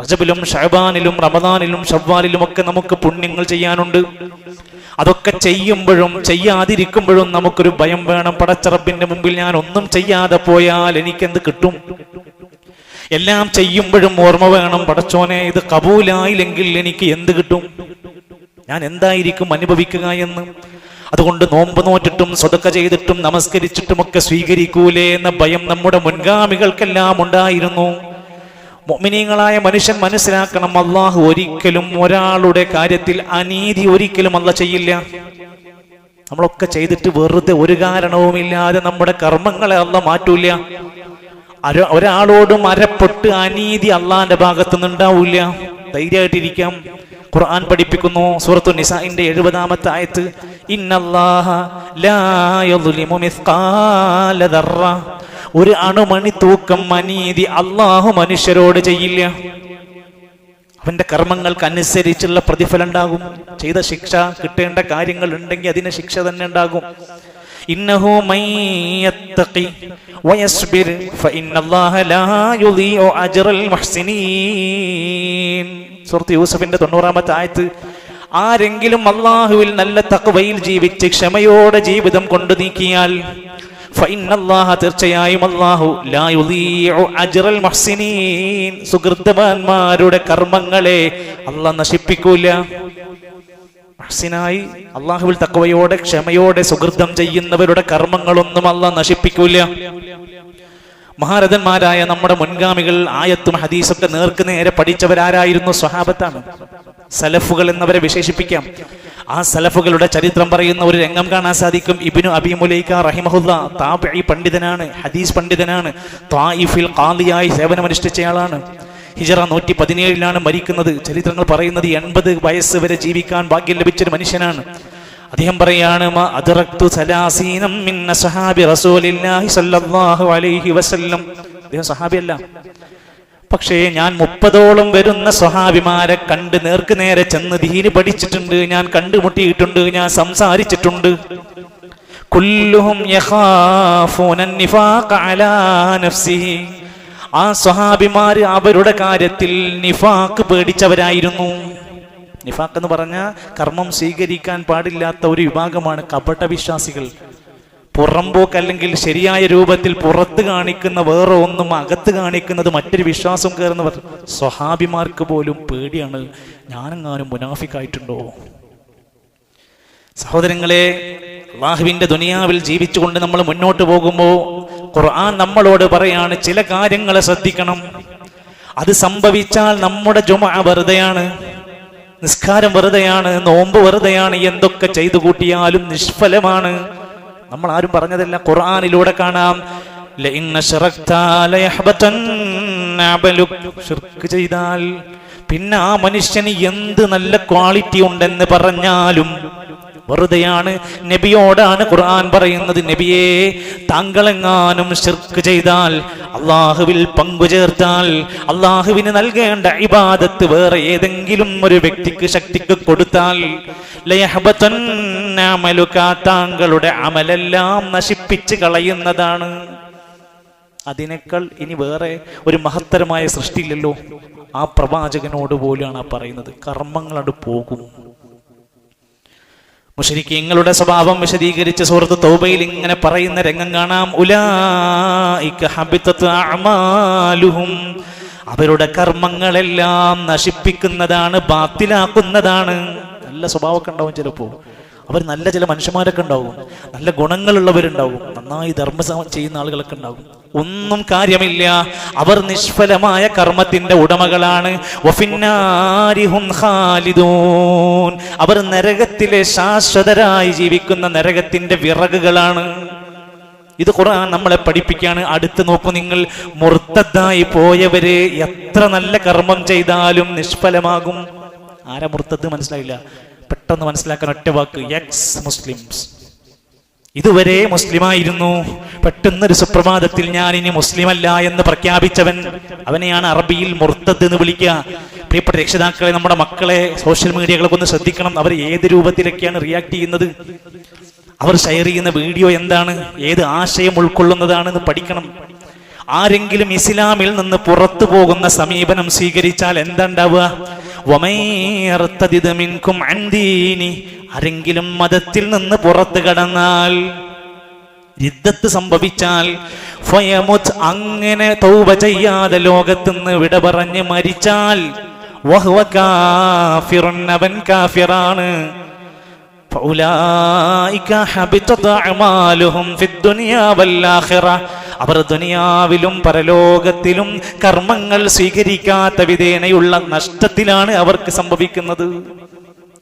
റജബിലും ഷഹബാനിലും റമദാനിലും ഷവ്വാലിലും ഒക്കെ നമുക്ക് പുണ്യങ്ങൾ ചെയ്യാനുണ്ട്. അതൊക്കെ ചെയ്യുമ്പോഴും ചെയ്യാതിരിക്കുമ്പോഴും നമുക്കൊരു ഭയം വേണം. പടച്ചറബിന്റെ മുമ്പിൽ ഞാൻ ഒന്നും ചെയ്യാതെ പോയാൽ എനിക്കെന്ത് കിട്ടും? എല്ലാം ചെയ്യുമ്പോഴും ഓർമ്മ വേണം. പടച്ചോനെ ഇത് കബൂലായില്ലെങ്കിൽ എനിക്ക് എന്ത് കിട്ടും? ഞാൻ എന്തായിരിക്കും അനുഭവിക്കുക എന്ന്? അതുകൊണ്ട് നോമ്പ് നോറ്റിട്ടും സ്വതക്ക ചെയ്തിട്ടും നമസ്കരിച്ചിട്ടുമൊക്കെ സ്വീകരിക്കൂലേ എന്ന ഭയം നമ്മുടെ മുൻഗാമികൾക്കെല്ലാം ഉണ്ടായിരുന്നു. മൊമിനീങ്ങളായ മനുഷ്യൻ മനസ്സിലാക്കണം അള്ളാഹു ഒരിക്കലും ഒരാളുടെ കാര്യത്തിൽ അനീതി ഒരിക്കലും അല്ല ചെയ്യില്ല. നമ്മളൊക്കെ ചെയ്തിട്ട് വെറുതെ ഒരു കാരണവുമില്ലാതെ നമ്മുടെ കർമ്മങ്ങളെ അല്ല മാറ്റൂല ഒരാളോടും അരപ്പെട്ട് അനീതി അള്ളാന്റെ ഭാഗത്തു നിന്നുണ്ടാവില്ല ധൈര്യമായിട്ടിരിക്കാം. ഖുർആൻ പഠിപ്പിക്കുന്നു സൂറത്തു നിസാഇന്റെ എഴുപതാമത്തെ ആയത്ത് ഇന്നല്ലാഹ ലാ മിസ്ഖാല ദർറ. ഒരു അണുമണി തൂക്കം അനീതി അള്ളാഹു മനുഷ്യരോട് ചെയ്യില്ല. അവന്റെ കർമ്മങ്ങൾക്ക് അനുസരിച്ചുള്ള പ്രതിഫലം ഉണ്ടാകും ചെയ്ത ശിക്ഷ കിട്ടേണ്ട കാര്യങ്ങൾ ഉണ്ടെങ്കിൽ അതിന് ശിക്ഷ തന്നെ ഉണ്ടാകും. ഇന്നഹു ലാ സൂറത്ത് യൂസഫിന്റെ തൊണ്ണൂറാമത്തെ ആയത്ത് ആരെങ്കിലും അള്ളാഹുവിൽ നല്ല തഖ്വയിൽ ജീവിച്ച് ക്ഷമയോടെ ജീവിതം കൊണ്ടു നീക്കിയാൽ തീർച്ചയായും മുഹ്സിനീൻ. സുഹൃത്തവാന്മാരുടെ കർമ്മങ്ങളെ അല്ല നശിപ്പിക്കൂല. മഹ്സിനായി അള്ളാഹുവിൽ തക്കവയോടെ ക്ഷമയോടെ സുഹൃത്തം ചെയ്യുന്നവരുടെ കർമ്മങ്ങളൊന്നും അല്ല നശിപ്പിക്കൂല. മഹാരഥന്മാരായ നമ്മുടെ മുൻഗാമികൾ ആയത്തും ഹദീസൊക്കെ നേർക്ക് നേരെ പഠിച്ചവരാരായിരുന്നു സ്വഹാബത്താണ്. സലഫുകൾ എന്നവരെ വിശേഷിപ്പിക്കാം. ആ സലഫുകളുടെ ചരിത്രം പറയുന്ന ഒരു രംഗം കാണാൻ സാധിക്കും. ഇബിനു അബിമുലൈക്ക റഹിമഹുല്ല താബി പണ്ഡിതനാണ് ഹദീസ് പണ്ഡിതനാണ് ത്വായിഫിൽ ഖാദിയായി സേവനമനുഷ്ഠിച്ചയാളാണ്. ഹിജറ നൂറ്റി പതിനേഴിലാണ് മരിക്കുന്നത്. ചരിത്രങ്ങൾ പറയുന്നത് എൺപത് വയസ്സ് വരെ ജീവിക്കാൻ ഭാഗ്യം ലഭിച്ചൊരു മനുഷ്യനാണ്. അദ്ദേഹം പറയാണ് "മാ അദ്റക്തു സലാസീനം മിൻ അസ്ഹാബി റസൂലില്ലാഹി സ്വല്ലല്ലാഹു അലൈഹി വസല്ലം. അദ്ദേഹം സഹാബിയല്ല. പക്ഷേ ഞാൻ മുപ്പതോളം വരുന്ന സ്വഹാഭിമാരെ കണ്ട് നേർക്ക് നേരെ ചെന്ന് ദീന് പഠിച്ചിട്ടുണ്ട് ഞാൻ കണ്ടുമുട്ടിയിട്ടുണ്ട് ഞാൻ സംസാരിച്ചിട്ടുണ്ട്. കുല്ലുഹും ആ സ്വഹാബിമാര് അവരുടെ കാര്യത്തിൽ നിഫാക്ക് പേടിച്ചവരായിരുന്നു. നിഫാക്ക് എന്ന് പറഞ്ഞ കർമ്മം സ്വീകരിക്കാൻ പാടില്ലാത്ത ഒരു വിഭാഗമാണ് കപട വിശ്വാസികൾ പുറംപോക്ക് അല്ലെങ്കിൽ ശരിയായ രൂപത്തിൽ പുറത്ത് കാണിക്കുന്ന വേറെ ഒന്നും അകത്ത് കാണിക്കുന്നത് മറ്റൊരു വിശ്വാസം കയറുന്നവർ സ്വഹാബിമാർക്ക് പോലും പേടിയാണ്. ഞാനെങ്ങാനും മുനാഫിക്കായിട്ടുണ്ടോ? സഹോദരങ്ങളെ അള്ളാഹുവിന്റെ ദുനിയാവിൽ ജീവിച്ചുകൊണ്ട് നമ്മൾ മുന്നോട്ട് പോകുമ്പോൾ ഖുർആൻ നമ്മളോട് പറയാണ് ചില കാര്യങ്ങളെ ശ്രദ്ധിക്കണം. അത് സംഭവിച്ചാൽ നമ്മുടെ ജുമ വെറുതെയാണ് നിസ്കാരം വെറുതെയാണ് നോമ്പ് വെറുതെയാണ് എന്തൊക്കെ ചെയ്തു കൂട്ടിയാലും നിഷ്ഫലമാണ്. നമ്മൾ ആരും പറഞ്ഞതല്ല ഖുർആനിലൂടെ കാണാം. ചെയ്താൽ പിന്നെ ആ മനുഷ്യന് എന്ത് നല്ല ക്വാളിറ്റി ഉണ്ടെന്ന് പറഞ്ഞാലും വെറുതെയാണ് നബിയോടാണ് ഖുർആൻ പറയുന്നത്. നബിയെ താങ്കളെങ്ങാനും ഷിർക്ക് ചെയ്താൽ അള്ളാഹുവിൽ പങ്കുചേർത്താൽ അള്ളാഹുവിന് നൽകേണ്ട ഇബാദത്ത് വേറെ ഏതെങ്കിലും ഒരു വ്യക്തിക്ക് ശക്തിക്ക് കൊടുത്താൽ താങ്കളുടെ അമലെല്ലാം നശിപ്പിച്ച് കളയുന്നതാണ്. അതിനേക്കാൾ ഇനി വേറെ ഒരു മഹത്തരമായ സൃഷ്ടിയില്ലല്ലോ. ആ പ്രവാചകനോട് പോലെയാണ് ആ പറയുന്നത്. കർമ്മങ്ങളോട് പോകും. മുഷരിക്കങ്ങളുടെ സ്വഭാവം വിശദീകരിച്ച് സുഹൃത്ത് തൗബയിൽ ഇങ്ങനെ പറയുന്ന രംഗം കാണാം. ഉലാഹും അവരുടെ കർമ്മങ്ങളെല്ലാം നശിപ്പിക്കുന്നതാണ് ബാത്തിലാക്കുന്നതാണ്. നല്ല സ്വഭാവമൊക്കെ ഉണ്ടാവും ചിലപ്പോ. അവർ നല്ല ചില മനുഷ്യന്മാരൊക്കെ ഉണ്ടാവും. നല്ല ഗുണങ്ങളുള്ളവരുണ്ടാവും. നന്നായി ധർമ്മ ചെയ്യുന്ന ആളുകളൊക്കെ ഉണ്ടാവും. ഒന്നും കാര്യമില്ല. അവർ നിഷ്ഫലമായ കർമ്മത്തിന്റെ ഉടമകളാണ്. അവർ നരകത്തിലെ ശാശ്വതരായി ജീവിക്കുന്ന നരകത്തിന്റെ വിറകുകളാണ്. ഇത് ഖുർആൻ നമ്മളെ പഠിപ്പിക്കുകയാണ് അടുത്ത് നോക്കൂ നിങ്ങൾ. മുർത്തദ്ദായി പോയവര് എത്ര നല്ല കർമ്മം ചെയ്താലും നിഷ്ഫലമാകും. ആരാ മുർത്തത് മനസ്സിലായില്ല. പെട്ടെന്ന് മനസ്സിലാക്കാൻ ഒറ്റ വാക്ക് എക്സ് മുസ്ലിംസ് ഇതുവരെ മുസ്ലിമായിരുന്നു. പെട്ടെന്നൊരു സുപ്രഭാതത്തിൽ ഞാൻ ഇനി മുസ്ലിം അല്ല എന്ന് പ്രഖ്യാപിച്ചവൻ അവനെയാണ് അറബിയിൽ മുർത്തദ് എന്ന് വിളിക്കുക. പ്രിയപ്പെട്ട രക്ഷിതാക്കളെ നമ്മുടെ മക്കളെ സോഷ്യൽ മീഡിയകളൊക്കെ ഒന്ന് ശ്രദ്ധിക്കണം. അവർ ഏത് രൂപത്തിലൊക്കെയാണ് റിയാക്ട് ചെയ്യുന്നത്? അവർ ഷെയർ ചെയ്യുന്ന വീഡിയോ എന്താണ്? ഏത് ആശയം ഉൾക്കൊള്ളുന്നതാണെന്ന് പഠിക്കണം. ആരെങ്കിലും ഇസ്ലാമിൽ നിന്ന് പുറത്തു പോകുന്ന സമീപനം സ്വീകരിച്ചാൽ എന്താണ്ടാവുക? വമൈർത്തദിദ് മിൻകും അന്തീനി ആരെങ്കിലും മതത്തിൽ നിന്ന് പുറത്തു കടന്നാൽ യുദ്ധത്ത് സംഭവിച്ചാൽ ഫയമുത് അങ്ങനെ തൗബ ചെയ്യാതെ ലോകത്തുനിന്ന് വിട പറഞ്ഞ് മരിച്ചാൽ വഹ്വ കാഫിറുൻ കാഫിറാണ്. ഫൗലായിക ഹബിത്തത അമാലുഹും ഫിദ്ദുനിയ വൽ ആഖിറ. അവർ ദുനിയാവിലും പരലോകത്തിലും കർമ്മങ്ങൾ സ്വീകരിക്കാത്ത വിധേനയുള്ള നഷ്ടത്തിലാണ് അവർക്ക് സംഭവിക്കുന്നത്.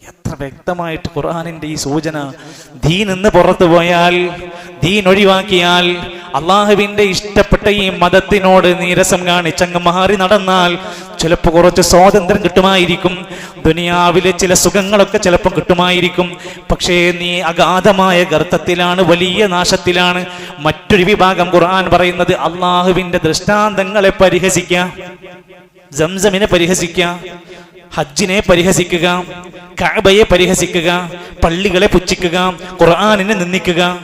എത്ര വ്യക്തമായിട്ട് ഖുർആാനിന്റെ ഈ സൂചന ദീൻ നിന്ന് പുറത്തു പോയാൽ ദീൻ ഒഴിവാക്കിയാൽ അള്ളാഹുവിന്റെ ഇഷ്ടപ്പെട്ട ഈ മതത്തിനോട് നീരസം കാണിച്ചങ്ങ് മാറി നടന്നാൽ ചിലപ്പോൾ കുറച്ച് സ്വാതന്ത്ര്യം കിട്ടുമായിരിക്കും. ദുനിയാവിലെ ചില സുഖങ്ങളൊക്കെ ചിലപ്പോൾ കിട്ടുമായിരിക്കും. പക്ഷേ നീ അഗാധമായ ഗർത്തത്തിലാണ് വലിയ നാശത്തിലാണ്. മറ്റൊരു വിഭാഗം ഖുർആൻ പറയുന്നത് അള്ളാഹുവിന്റെ ദൃഷ്ടാന്തങ്ങളെ പരിഹസിക്കാം ജംസമിനെ പരിഹസിക്കുക ഹജ്ജിനെ പരിഹസിക്കുക കഅബയെ പരിഹസിക്കുക പള്ളികളെ പുച്ഛിക്കുക ഖുർആാനിനെ നിന്ദിക്കുക.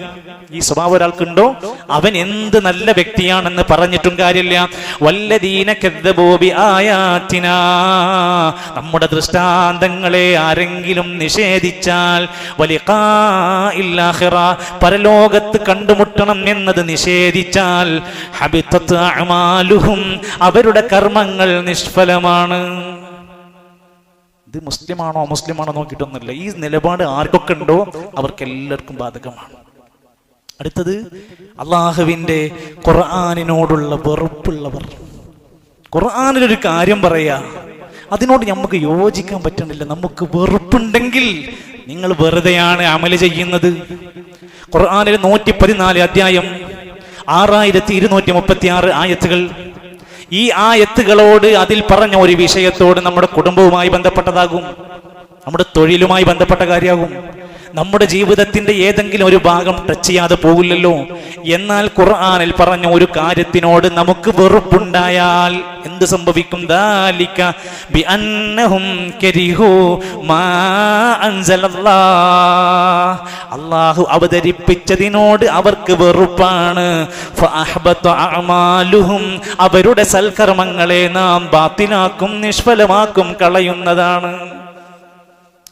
ഈ സ്വഭാവം ഒരാൾക്കുണ്ടോ? അവൻ എന്ത് നല്ല വ്യക്തിയാണെന്ന് പറഞ്ഞിട്ടും കാര്യമില്ല. വല്ലദീന കെദ്ദബോബി ആയാത്തിന നമ്മുടെ ദൃഷ്ടാന്തങ്ങളെ ആരെങ്കിലും നിഷേധിച്ചാൽ ഇല്ലാഹിറ. പരലോകത്ത് കണ്ടുമുട്ടണം എന്നത് നിഷേധിച്ചാൽ ഹബിത്തത്ത് അവരുടെ കർമ്മങ്ങൾ നിഷ്ഫലമാണ്. ഇത് മുസ്ലിമാണോ മുസ്ലിമാണോ നോക്കിയിട്ടൊന്നുമില്ല. ഈ നിലപാട് ആർക്കൊക്കെ ഉണ്ടോ അവർക്ക് എല്ലാവർക്കും ബാധകമാണ്. അടുത്തത് അള്ളാഹുവിന്റെ ഖുർആാനിനോടുള്ള വെറുപ്പുള്ളവർ. ഖുർആാനിലൊരു കാര്യം പറയാ അതിനോട് നമുക്ക് യോജിക്കാൻ പറ്റണില്ല. നമുക്ക് വെറുപ്പുണ്ടെങ്കിൽ നിങ്ങൾ വെറുതെയാണ് അമൽ ചെയ്യുന്നത്. ഖുർആാനിൽ നൂറ്റി പതിനാല് അധ്യായം ആറായിരത്തി ഇരുന്നൂറ്റി മുപ്പത്തി ആറ് ആയത്തുകൾ ഈ ആ ആയത്തുകളോട് അതിൽ പറഞ്ഞ ഒരു വിഷയത്തോട് നമ്മുടെ കുടുംബവുമായി ബന്ധപ്പെട്ടതാകും. നമ്മുടെ തൊഴിലുമായി ബന്ധപ്പെട്ട കാര്യമാകും. നമ്മുടെ ജീവിതത്തിന്റെ ഏതെങ്കിലും ഒരു ഭാഗം ടച്ച് ചെയ്യാതെ പോകില്ലല്ലോ എന്നാൽ ഖുർആാനിൽ പറഞ്ഞ ഒരു കാര്യത്തിനോട് നമുക്ക് വെറുപ്പുണ്ടായാൽ എന്ത് സംഭവിക്കും? അള്ളാഹു അവതരിപ്പിച്ചതിനോട് അവർക്ക് വെറുപ്പാണ്. അവരുടെ സൽക്കർമ്മങ്ങളെ നാം ബാത്തിലാക്കും നിഷ്ഫലമാക്കും കളയുന്നതാണ്.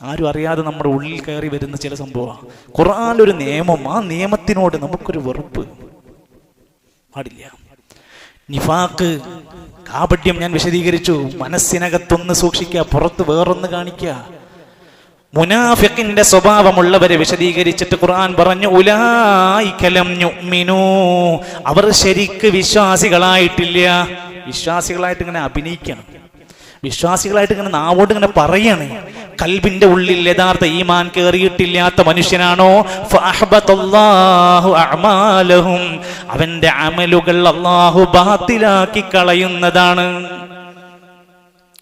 ആരും അറിയാതെ നമ്മുടെ ഉള്ളിൽ കയറി വരുന്ന ചില സംഭവമാണ് ഖുർആാനൊരു നിയമം ആ നിയമത്തിനോട് നമുക്കൊരു വെറുപ്പ്. പാടില്ല. നിഫാക്ക് കാപട്യം ഞാൻ വിശദീകരിച്ചു. മനസ്സിനകത്തൊന്ന് സൂക്ഷിക്കുക പുറത്ത് വേറൊന്ന് കാണിക്കുക. മുനാഫിക്കിന്റെ സ്വഭാവമുള്ളവരെ വിശദീകരിച്ചിട്ട് ഖുർആൻ പറഞ്ഞു ഉലായിക്കലം അവർ ശരിക്ക് വിശ്വാസികളായിട്ടില്ല. വിശ്വാസികളായിട്ട് ഇങ്ങനെ അഭിനയിക്കണം. വിശ്വാസികളായിട്ട് ഇങ്ങനെ നാവോട് ഇങ്ങനെ പറയാണ്. കൽബിന്റെ ഉള്ളിൽ യഥാർത്ഥ ഈമാൻ കയറിയിട്ടില്ലാത്ത മനുഷ്യനാണോ? അവന്റെ അമലുകൾ അള്ളാഹു ബാത്തിലാക്കി കളയുന്നതാണ്.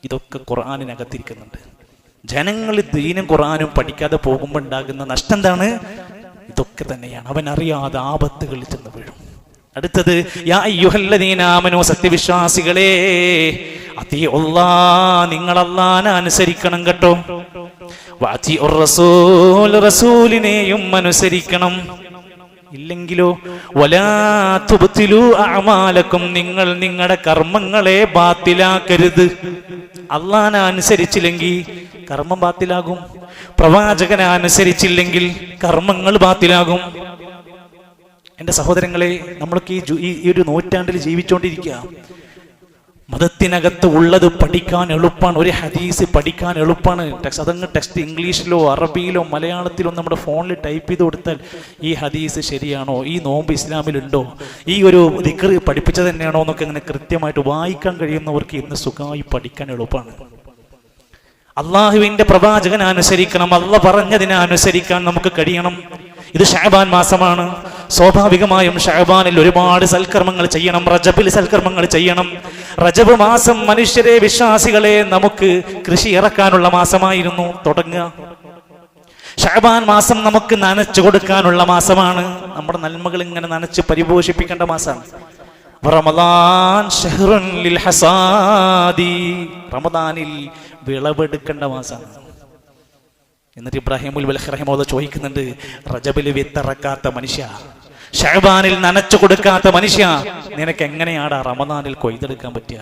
ഇതൊക്കെ ഖുർആാനിനകത്തിരിക്കുന്നുണ്ട്. ജനങ്ങൾ ദീനും ഖുർആാനും പഠിക്കാതെ പോകുമ്പോൾ ഉണ്ടാകുന്ന നഷ്ടം എന്താണ്? ഇതൊക്കെ തന്നെയാണ്. അവൻ അറിയാതെ ആപത്തുകളിൽ ചെന്ന് വീഴും. അടുത്തത് യാ സത്യവിശ്വാസികളെ അത്തിയുള്ളാ നിങ്ങൾ അള്ളാനെ അനുസരിക്കണം കേട്ടോ. റസൂൽ റസൂലിനെയും അനുസരിക്കണം. ഇല്ലെങ്കിലോ വലാത്തുബത്തിലു അമാലക്കും നിങ്ങൾ നിങ്ങളുടെ കർമ്മങ്ങളെ ബാത്തിലാക്കരുത്. അള്ളാനെ അനുസരിച്ചില്ലെങ്കിൽ കർമ്മം ബാത്തിലാകും. പ്രവാചകനെ അനുസരിച്ചില്ലെങ്കിൽ കർമ്മങ്ങൾ ബാത്തിലാകും. എന്റെ സഹോദരങ്ങളെ നമ്മൾക്ക് ഈ ഈ ഒരു നൂറ്റാണ്ടിൽ ജീവിച്ചുകൊണ്ടിരിക്കുക മതത്തിനകത്ത് ഉള്ളത് പഠിക്കാൻ എളുപ്പമാണ് ഒരു ഹദീസ് പഠിക്കാൻ എളുപ്പമാണ് ടെക്സ്റ്റ് അതങ്ങ് ടെക്സ്റ്റ് ഇംഗ്ലീഷിലോ അറബിയിലോ മലയാളത്തിലോ നമ്മുടെ ഫോണിൽ ടൈപ്പ് ചെയ്ത് കൊടുത്താൽ ഈ ഹദീസ് ശരിയാണോ? ഈ നോമ്പ് ഇസ്ലാമിലുണ്ടോ? ഈ ഒരു ദിക്കർ പഠിപ്പിച്ചത് തന്നെയാണോ എന്നൊക്കെ അങ്ങനെ കൃത്യമായിട്ട് വായിക്കാൻ കഴിയുന്നവർക്ക് ഇന്ന് സുഖമായി പഠിക്കാൻ എളുപ്പമാണ് അള്ളാഹുവിന്റെ പ്രവാചകനുസരിക്കണം അള്ള പറഞ്ഞതിനെ അനുസരിക്കാൻ നമുക്ക് കഴിയണം. ഇത് ഷാബാൻ മാസമാണ്. സ്വാഭാവികമായും ഷാബാനിൽ ഒരുപാട് സൽക്കർമ്മങ്ങൾ ചെയ്യണം. റജബിൽ സൽക്കർമ്മങ്ങൾ ചെയ്യണം. റജബ് മാസം മനുഷ്യരെ വിശ്വാസികളെ നമുക്ക് കൃഷി ഇറക്കാനുള്ള മാസമായിരുന്നു. തുടങ്ങുക. ഷാബാൻ മാസം നമുക്ക് നനച്ചു കൊടുക്കാനുള്ള മാസമാണ്. നമ്മുടെ നന്മകൾ ഇങ്ങനെ നനച്ച് പരിപോഷിപ്പിക്കേണ്ട മാസമാണ്. റമദാൻ ലിൽ ഹസാദി. റമദാനിൽ വിളവെടുക്കേണ്ട മാസമാണ്. എന്നിട്ട് ഇബ്രാഹിമുൽ റഹിമോദ ചോദിക്കുന്നുണ്ട് റജബിൽ വിത്തിറക്കാത്ത മനുഷ്യ ഷഹബാനിൽ നനച്ചു കൊടുക്കാത്ത മനുഷ്യ നിനക്ക് എങ്ങനെയാടാ റമദാനിൽ കൊയ്തെടുക്കാൻ പറ്റുക?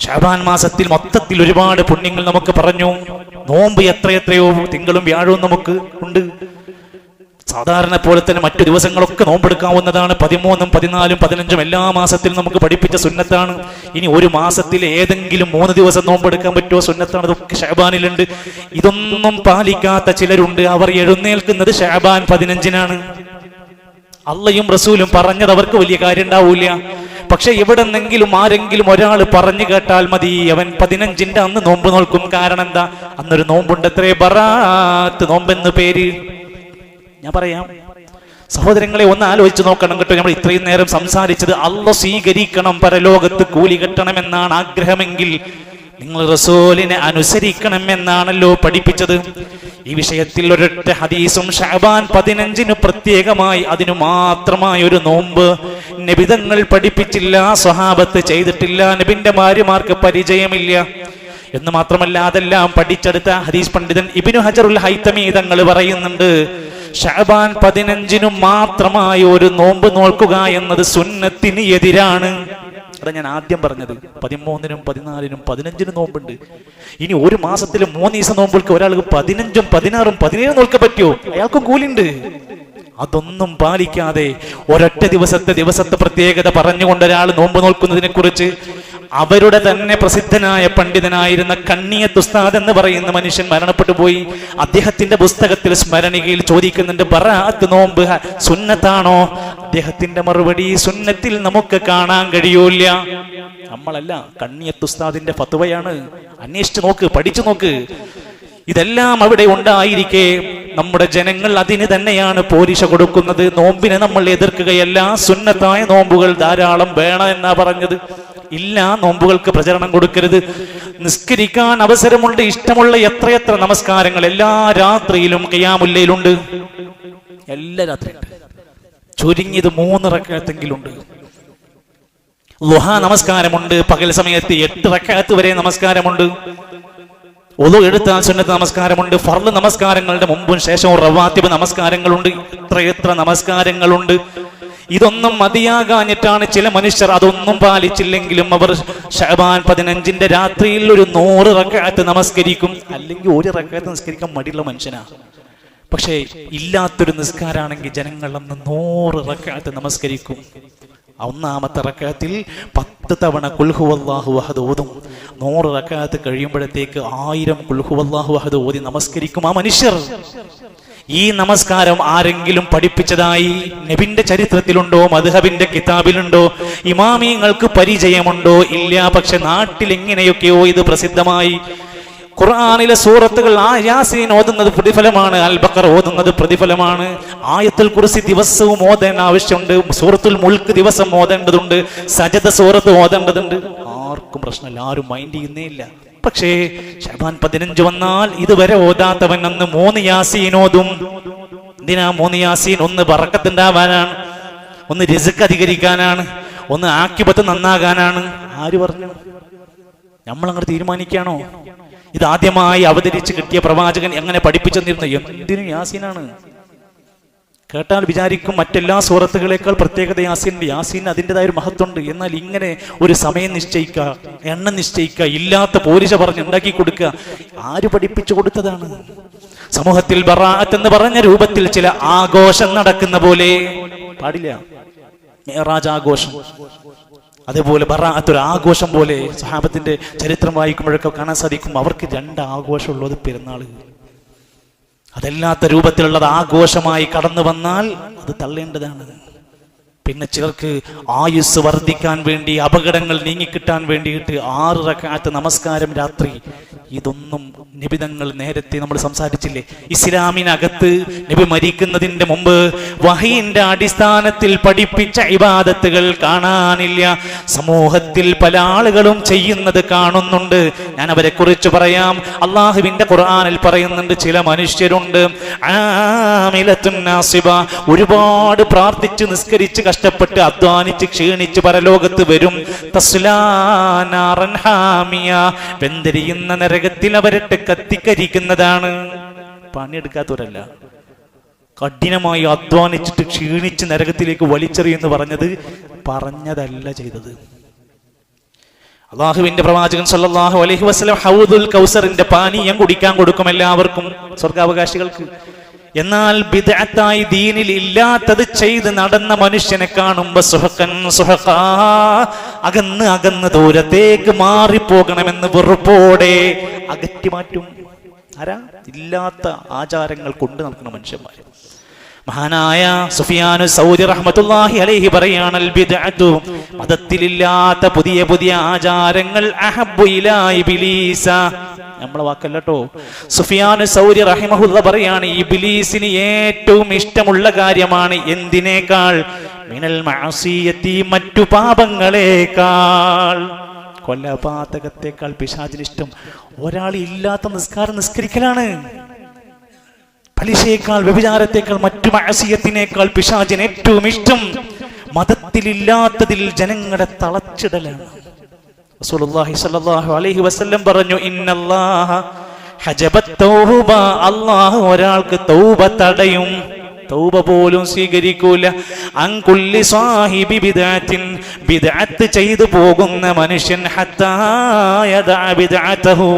ഷാബാൻ മാസത്തിൽ മൊത്തത്തിൽ ഒരുപാട് പുണ്യങ്ങൾ നമുക്ക് പറഞ്ഞു. നോമ്പ് എത്രയെത്രയോ തിങ്കളും വ്യാഴവും നമുക്ക് ഉണ്ട്. സാധാരണ പോലെ തന്നെ മറ്റു ദിവസങ്ങളൊക്കെ നോമ്പെടുക്കാവുന്നതാണ്. പതിമൂന്നും പതിനാലും പതിനഞ്ചും എല്ലാ മാസത്തിലും നമുക്ക് പഠിപ്പിച്ച സുന്നത്താണ്. ഇനി ഒരു മാസത്തിൽ ഏതെങ്കിലും മൂന്ന് ദിവസം നോമ്പെടുക്കാൻ പറ്റുമോ? സുന്നത്താണ്. ഇതൊക്കെ ഷാബാനിലുണ്ട് ഇതൊന്നും പാലിക്കാത്ത ചിലരുണ്ട്. അവർ എഴുന്നേൽക്കുന്നത് ഷാബാൻ പതിനഞ്ചിനാണ്. അള്ളയും റസൂലും പറഞ്ഞത് അവർക്ക് വലിയ കാര്യം ഉണ്ടാവൂല പക്ഷെ എവിടെന്നെങ്കിലും ആരെങ്കിലും ഒരാൾ പറഞ്ഞു കേട്ടാൽ മതി. അവൻ പതിനഞ്ചിന്റെ അന്ന് നോമ്പ് നോൽക്കും. കാരണം എന്താ? അന്നൊരു നോമ്പുണ്ട് എത്രേ ബറാത്ത് നോമ്പെന്ന് പേര്. ഞാൻ പറയാം. സഹോദരങ്ങളെ ഒന്ന് ആലോചിച്ച് നോക്കണം കേട്ടോ. നമ്മൾ ഇത്രയും നേരം സംസാരിച്ചത് അല്ല സ്വീകരിക്കണം പരലോകത്ത് കൂലി കെട്ടണം എന്നാണ് ആഗ്രഹമെങ്കിൽ നിങ്ങൾ റസൂലിനെ അനുസരിക്കണം എന്നാണല്ലോ പഠിപ്പിച്ചത്. ഈ വിഷയത്തിൽ ഒരൊറ്റ ഹദീസും ഷാബാൻ പതിനഞ്ചിന് പ്രത്യേകമായി അതിനു മാത്രമായി ഒരു നോമ്പ് നബിതങ്ങൾ പഠിപ്പിച്ചില്ല സ്വഹാബത്ത് ചെയ്തിട്ടില്ല നബിന്റെ ഭാര്യമാർക്ക് പരിചയമില്ല. എന്ന് മാത്രമല്ല അതെല്ലാം പഠിച്ചെടുത്ത ഹദീസ് പണ്ഡിതൻ ഇബിനു ഹജറുൽ ഹൈത്തമി തങ്ങൾ പറയുന്നുണ്ട് ഷാബാൻ പതിനഞ്ചിനും മാത്രമായി ഒരു നോമ്പ് നോൽക്കുക എന്നത് സുന്നത്തിന് എതിരാണ്. അതാ ഞാൻ ആദ്യം പറഞ്ഞത് പതിമൂന്നിനും പതിനാലിനും പതിനഞ്ചിനും നോമ്പുണ്ട്. ഇനി ഒരു മാസത്തിൽ മൂന്ന് ദിവസം നോമ്പുകൾക്ക് ഒരാൾക്ക് പതിനഞ്ചും പതിനാറും പതിനേഴും നോൽക്കാൻ പറ്റുമോ? അയാൾക്കും കൂലിണ്ട് അതൊന്നും പാലിക്കാതെ ഒരൊറ്റ ദിവസത്തെ ദിവസത്തെ പ്രത്യേകത പറഞ്ഞുകൊണ്ട് ഒരാൾ നോമ്പ് നോൽക്കുന്നതിനെ കുറിച്ച് അവരുടെ തന്നെ പ്രസിദ്ധനായ പണ്ഡിതനായിരുന്ന കണ്ണിയത്ത് ഉസ്താദ് എന്ന് പറയുന്ന മനുഷ്യൻ മരണപ്പെട്ടു പോയി. അദ്ദേഹത്തിന്റെ പുസ്തകത്തിൽ സ്മരണികയിൽ ചോദിക്കുന്നുണ്ട് ബറാത്ത് നോമ്പ് സുന്നത്താണോ? അദ്ദേഹത്തിന്റെ മറുപടി സുന്നത്തിൽ നമുക്ക് കാണാൻ കഴിയൂല നമ്മളല്ല കണ്ണിയത്ത് ഉസ്താദിന്റെ ഫത്വയാണ്. അന്വേഷിച്ചു നോക്ക് പഠിച്ചു നോക്ക്. ഇതെല്ലാം അവിടെ ഉണ്ടായിരിക്കെ. നമ്മുടെ ജനങ്ങൾ അതിന് തന്നെയാണ് പോരിശ കൊടുക്കുന്നത്. നോമ്പിനെ നമ്മൾ എതിർക്കുകയല്ല സുന്നത്തായ നോമ്പുകൾ ധാരാളം വേണം എന്നാ പറഞ്ഞത്. ഇല്ല നോമ്പുകൾക്ക് പ്രചരണം കൊടുക്കരുത്. നിസ്കരിക്കാൻ അവസരമുണ്ട് ഇഷ്ടമുള്ള എത്രയെത്ര നമസ്കാരങ്ങൾ. എല്ലാ രാത്രിയിലും കയ്യാമുല്ലയിലുണ്ട് എല്ലാ രാത്രി ചുരുങ്ങിയത് മൂന്ന് റക്കത്തെങ്കിലുണ്ട് ലുഹ നമസ്കാരമുണ്ട് പകൽ സമയത്ത് എട്ട് റക്കാത്ത് വരെ നമസ്കാരമുണ്ട്. ഒതു എടുത്താൽ സുന്നത്ത് നമസ്കാരമുണ്ട് ഫർൾ നമസ്കാരങ്ങളുടെ മുമ്പും ശേഷവും റവാത്തിബ് നമസ്കാരങ്ങളുണ്ട്. എത്രയെത്ര നമസ്കാരങ്ങളുണ്ട്. ഇതൊന്നും മതിയാകാഞ്ഞിട്ടാണ് ചില മനുഷ്യർ അതൊന്നും പാലിച്ചില്ലെങ്കിലും അവർ ഷഹബാൻ പതിനഞ്ചിന്റെ രാത്രിയിൽ ഒരു നൂറ് റക്കാത്ത് നമസ്കരിക്കും. അല്ലെങ്കിൽ ഒരു റക്കാത്ത് നമസ്കരിക്കാൻ മടിയുള്ള മനുഷ്യനാ. പക്ഷേ ഇല്ലാത്തൊരു നിസ്കാരാണെങ്കിൽ ജനങ്ങൾ അന്ന് നൂറ് റക്കാത്ത് നമസ്കരിക്കും. ഒന്നാമത്തെ റക്കാത്തിൽ പത്ത് തവണ കുൽഹുവല്ലാഹു വഹദ് ഓതും. നൂറ് റക്കാത്ത് കഴിയുമ്പോഴത്തേക്ക് ആയിരം കുൽഹുവല്ലാഹു വഹദ് ഓതി നമസ്കരിക്കും ആ മനുഷ്യർ. ഈ നമസ്കാരം ആരെങ്കിലും പഠിപ്പിച്ചതായി നബിന്റെ ചരിത്രത്തിലുണ്ടോ മധുഹബിന്റെ കിതാബിലുണ്ടോ ഇമാമിയങ്ങൾക്ക് പരിചയമുണ്ടോ ഇല്ല പക്ഷെ നാട്ടിൽ എങ്ങനെയൊക്കെയോ ഇത് പ്രസിദ്ധമായി. ഖുർആാനിലെ സൂറത്തുകൾ ആ യാസീൻ ഓതുന്നത് പ്രതിഫലമാണ് അൽ ബക്കർ ഓതുന്നത് പ്രതിഫലമാണ്. ആയത്തുൽ കുറിസി ദിവസവും ഓതേണ്ട ആവശ്യമുണ്ട് സൂറത്തുൽ മുൾക്ക് ദിവസം ഓതേണ്ടതുണ്ട് സജത സൂറത്ത് ഓതേണ്ടതുണ്ട്. ആർക്കും പ്രശ്നമില്ല ആരും മൈൻഡ് ചെയ്യുന്നേ ഇല്ല. പക്ഷേ ഷബാൻ പതിനഞ്ച് വന്നാൽ ഇതുവരെ ഓതാത്തവൻ അന്ന് മൂന്ന് യാസീൻ ഓതും എന്തിനാ മൂന്ന് യാസീൻ? ഒന്ന് പറക്കത്തുണ്ടാവാനാണ് ഒന്ന് രസുക്ക് അധികരിക്കാനാണ് ഒന്ന് ആക്കിപത്ത് നന്നാകാനാണ്. ആര് പറഞ്ഞു? നമ്മൾ അങ്ങനെ തീരുമാനിക്കുകയാണോ ഇത് ആദ്യമായി അവതരിച്ച് കിട്ടിയ പ്രവാചകൻ എങ്ങനെ പഠിപ്പിച്ചെന്നിരുന്നു? എന്തിനും യാസീനാണ്? കേട്ടാൽ വിചാരിക്കും മറ്റെല്ലാ സൂറത്തുകളേക്കാൾ പ്രത്യേകത യാസീനുണ്ട് യാസീൻ അതിന്റെതായ ഒരു മഹത്വമുണ്ട്. എന്നാൽ ഇങ്ങനെ ഒരു സമയം നിശ്ചയിക്കുക എണ്ണം നിശ്ചയിക്കുക ഇല്ലാത്ത പോലീസ പറഞ്ഞ് ഉണ്ടാക്കി കൊടുക്കുക ആര് പഠിപ്പിച്ചു കൊടുത്തതാണ്? സമൂഹത്തിൽ ബറാഅത്ത് എന്ന് പറഞ്ഞ രൂപത്തിൽ ചില ആഘോഷം നടക്കുന്ന പോലെ പാടില്ല. ആഘോഷം. അതേപോലെ ബറാഅത്ത് ഒരു ആഘോഷം പോലെ സഹാബത്തിന്റെ ചരിത്രം വായിക്കുമ്പോഴൊക്കെ കാണാൻ സാധിക്കും. അവർക്ക് രണ്ട് ആഘോഷമുള്ളത് പെരുന്നാൾ അതല്ലാത്ത രൂപത്തിലുള്ളത് ആഘോഷമായി കടന്നു വന്നാൽ അത് തള്ളേണ്ടതാണ്. പിന്നെ ചിലർക്ക് ആയുസ് വർദ്ധിക്കാൻ വേണ്ടി അപകടങ്ങൾ നീങ്ങിക്കിട്ടാൻ വേണ്ടിയിട്ട് ആറ് റക്കാത്ത് നമസ്കാരം രാത്രി ഇതൊന്നും നിബിതങ്ങൾ നേരത്തെ നമ്മൾ സംസാരിച്ചില്ലേ? ഇസ്ലാമിനകത്ത് നബി മരിക്കുന്നതിന്റെ മുമ്പ് വഹീന്റെ അടിസ്ഥാനത്തിൽ പഠിപ്പിച്ച ഇബാദത്തുകൾ കാണാനില്ല. സമൂഹത്തിൽ പല ആളുകളും ചെയ്യുന്നത് കാണുന്നുണ്ട്. ഞാൻ അവരെ കുറിച്ച് പറയാം. അള്ളാഹുവിന്റെ ഖുർആാനിൽ പറയുന്നുണ്ട് ചില മനുഷ്യരുണ്ട്. ഒരുപാട് പ്രാർത്ഥിച്ച് നിസ്കരിച്ച് കഷ്ടപ്പെട്ട് അധ്വാനിച്ച് ക്ഷീണിച്ച് പരലോകത്ത് വരും. തസ്ലാനാറൻ ഹാമിയ വെന്തിരിയുന്ന നരകത്തിൽ അവരിട്ട് കത്തിക്കരിക്കുന്നതാണ്. പണിയെടുക്കാത്തവരല്ല. കഠിനമായി അധ്വാനിച്ചിട്ട് ക്ഷീണിച്ച് നരകത്തിലേക്ക് വലിച്ചെറിയെന്ന് പറഞ്ഞത് പറഞ്ഞതല്ല ചെയ്തത്. അള്ളാഹുവിന്റെ പ്രവാചകൻ സല്ലാഹു അലഹി വസ്ലം ഹൗദുൽ കൗസറിന്റെ പാനീയം കുടിക്കാൻ കൊടുക്കും എല്ലാവർക്കും സ്വർഗാവകാശികൾക്ക്. എന്നാൽ ബിദ്അത്തായി ദീനിൽ ഇല്ലാത്തത് ചെയ്ത് നടന്ന മനുഷ്യനെ കാണുമ്പോ സുഹക്കൻ സുഹക്കാ അകന്ന് അകന്ന് ദൂരത്തേക്ക് മാറിപ്പോകണമെന്ന് വെറുപ്പോടെ അകറ്റി മാറ്റും. ആരാ? ഇല്ലാത്ത ആചാരങ്ങൾ കൊണ്ടു നടക്കുന്ന മനുഷ്യന്മാര്. മഹാനായ സുഫിയാനു സൗദി റഹ്മത്തുള്ളാഹി അലൈഹി പറയാണൽ ബിദ്അത്തു മതത്തിലില്ലാത്ത പുതിയ പുതിയ ആചാരങ്ങൾ അഹബ്ബു ഇലാ ഇബ്ലീസ. നമ്മളെ ട്ടോ സുഫിയാനു സൗരി റഹിമഹുല്ല പറയാണ് ഇബ്ലീസിന് ഏറ്റവും ഇഷ്ടമുള്ള കാര്യമാണ് എന്തിനേക്കാൾ? മിനൽ മഅസിയത്തി മറ്റു പാപങ്ങളേക്കാൾ. കൊല്ലപാതകത്തെക്കാൾ പിശാചിന് ഇഷ്ടം ഒരാൾ ഇല്ലാത്ത നിസ്കാരം നിസ്കരിക്കലാണ്. പലിശയേക്കാൾ വ്യഭിചാരത്തേക്കാൾ മറ്റു മഴസിയത്തിനേക്കാൾ പിശാചിന് ഏറ്റവും ഇഷ്ടം മതത്തിലില്ലാത്തതിൽ ജനങ്ങളെ തളച്ചിടലാണ്. റസൂലുള്ളാഹി സ്വല്ലല്ലാഹു അലൈഹി വസല്ലം പറഞ്ഞു ഇന്നല്ലാഹ ഹജബത് തൗബ. അല്ലാഹു ഒരാൾക്ക് തൗബ തടയും. തൗബ പോലും സ്വീകരിക്കൂല. അങ്കുല്ലി സാഹിബി ബിദഅത്തിൻ ബിദഅത്ത് ചെയ്തു പോകുന്ന മനുഷ്യൻ ഹത്താ യദഅ ബിദഅതഹു.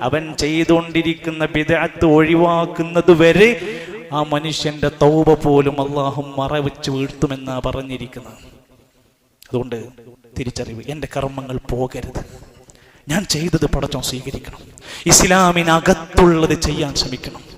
അവൻ ചെയ്തുകൊണ്ടിരിക്കുന്ന വിദഗ്ധ ഒഴിവാക്കുന്നത് വരെ ആ മനുഷ്യന്റെ തൗബ പോലും അള്ളാഹു മറവെച്ച് വീഴ്ത്തുമെന്നാ പറഞ്ഞിരിക്കുന്നത്. അതുകൊണ്ട് തിരിച്ചറിവ് എന്റെ കർമ്മങ്ങൾ പോകരുത്. ഞാൻ ചെയ്തത് പടച്ചോൻ സ്വീകരിക്കണം. ഇസ്ലാമിനകത്തുള്ളത് ചെയ്യാൻ ശ്രമിക്കണം.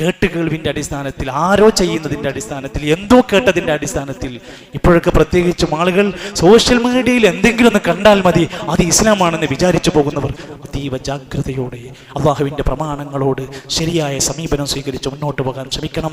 കേട്ടുകേൾവിന്റെ അടിസ്ഥാനത്തിൽ ആരോ ചെയ്യുന്നതിന്റെ അടിസ്ഥാനത്തിൽ എന്തോ കേട്ടതിന്റെ അടിസ്ഥാനത്തിൽ ഇപ്പോഴൊക്കെ പ്രത്യേകിച്ചും ആളുകൾ സോഷ്യൽ മീഡിയയിൽ എന്തെങ്കിലും ഒന്ന് കണ്ടാൽ മതി. അത് ഇസ്ലാമാണെന്ന് വിചാരിച്ചു പോകുന്നവർ അതീവ ജാഗ്രതയോടെ അള്ളാഹുവിന്റെ പ്രമാണങ്ങളോട് ശരിയായ സമീപനം സ്വീകരിച്ച് മുന്നോട്ട് പോകാൻ ശ്രമിക്കണം.